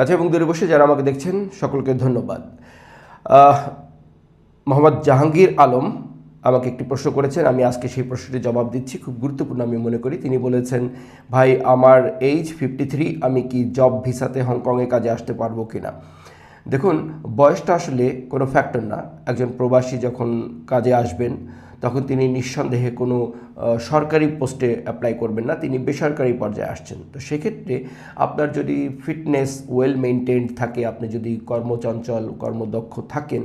কাছে এবং দূরে বসে যারা আমাকে দেখছেন, সকলকে ধন্যবাদ। মোহাম্মদ জাহাঙ্গীর আলম আমাকে একটি প্রশ্ন করেছেন, আমি আজকে সেই প্রশ্নটির জবাব দিচ্ছি, খুব গুরুত্বপূর্ণ আমি মনে করি। তিনি বলেছেন, ভাই, আমার এইজ ফিফটি থ্রি আমি কি জব ভিসাতে হংকংয়ে কাজে আসতে পারব কিনা? দেখুন, বয়সটা আসলে কোনো ফ্যাক্টর না। একজন প্রবাসী যখন কাজে আসবেন তখন তিনি নিঃসন্দেহে কোনো সরকারি পোস্টে অ্যাপ্লাই করবেন না, তিনি বেসরকারি পর্যায়ে আসছেন। তো সেক্ষেত্রে আপনার যদি ফিটনেস ওয়েল মেনটেন্ড থাকে, আপনি যদি কর্মচঞ্চল, কর্মদক্ষ থাকেন,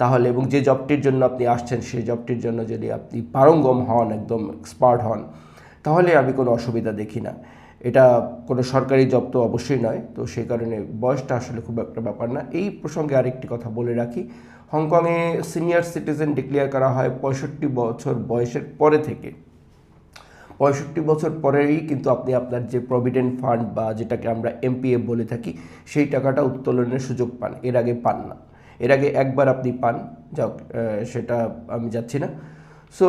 তাহলে এবং যে জবটির জন্য আপনি আসছেন সেই জবটির জন্য যদি আপনি পারঙ্গম হন, একদম এক্সপার্ট হন, তাহলে আমি কোনো অসুবিধা দেখি না। এটা কোনো সরকারি জব তো অবশ্যই নয়, তো সেই কারণে বয়সটা আসলে খুব একটা ব্যাপার না। এই প্রসঙ্গে আরেকটি কথা বলে রাখি। হংকংয়ে সিনিয়র সিটিজেন ডিক্লেয়ার করা হয় পঁয়ষট্টি বছর বয়সের পরে থেকে। পঁয়ষট্টি বছর পরেই কিন্তু আপনি আপনার যে প্রভিডেন্ট ফান্ড বা যেটাকে আমরা এমপিএফ বলে থাকি, সেই টাকাটা উত্তোলনের সুযোগ পান। এর আগে পান না। এর আগে একবার আপনি পান, যাক সেটা আমি যাচ্ছি না। সো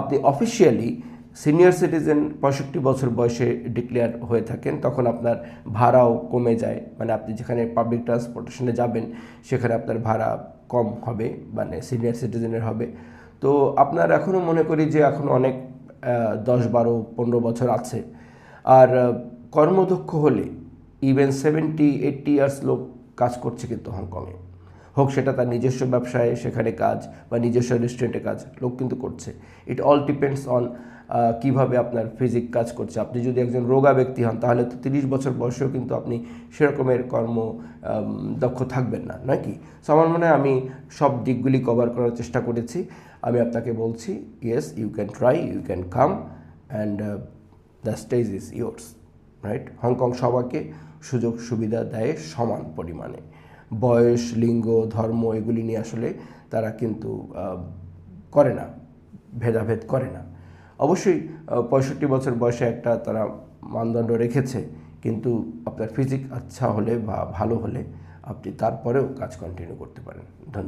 আপনি অফিসিয়ালি সিনিয়র সিটিজেন পঁয়ষট্টি বছর বয়সে ডিক্লেয়ার হয়ে থাকেন, তখন আপনার ভাড়াও কমে যায়। মানে আপনি যেখানে পাবলিক ট্রান্সপোর্টেশনে যাবেন, সেখানে আপনার ভাড়া কম হবে মানে সিনিয়র সিটিজেনের হবে। তো আপনার এখনও মনে করি যে এখন অনেক দশ বারো পনেরো বছর আছে। আর কর্মদক্ষ হলে ইভেন সেভেন্টি এইটটি ইয়ার্স লোক কাজ করছে কিন্তু হংকংয়ে হোক সেটা তার নিজস্ব ব্যবসায় সেখানে কাজ বা নিজস্ব রেস্টুরেন্টে কাজ, লোক কিন্তু করছে। ইট অল ডিপেন্ডস অন কীভাবে আপনার ফিজিক কাজ করছে। আপনি যদি একজন রোগা ব্যক্তি হন, তাহলে তো তিরিশ বছর বয়সেও কিন্তু আপনি সেরকমের কর্ম দক্ষ থাকবেন না নাকি সো আমার মনে হয় আমি সব দিকগুলি কভার করার চেষ্টা করেছি। আমি আপনাকে বলছি yes you can try you can come and the stage is yours right Hong Kong সবাইকে সুযোগ সুবিধা দেয় সমান পরিমাণে। বয়স, লিঙ্গ, ধর্ম, এগুলি নিয়ে আসলে তারা কিন্তু করে না, ভেদাভেদ করে না। অবশ্যই পঁয়ষট্টি বছর বয়সে একটা তারা মানদণ্ড রেখেছে। কিন্তু আপনার ফিজিক আচ্ছা হলে বা ভালো হলে আপনি তারপরেও কাজ কন্টিনিউ করতে পারেন। ধন্যবাদ।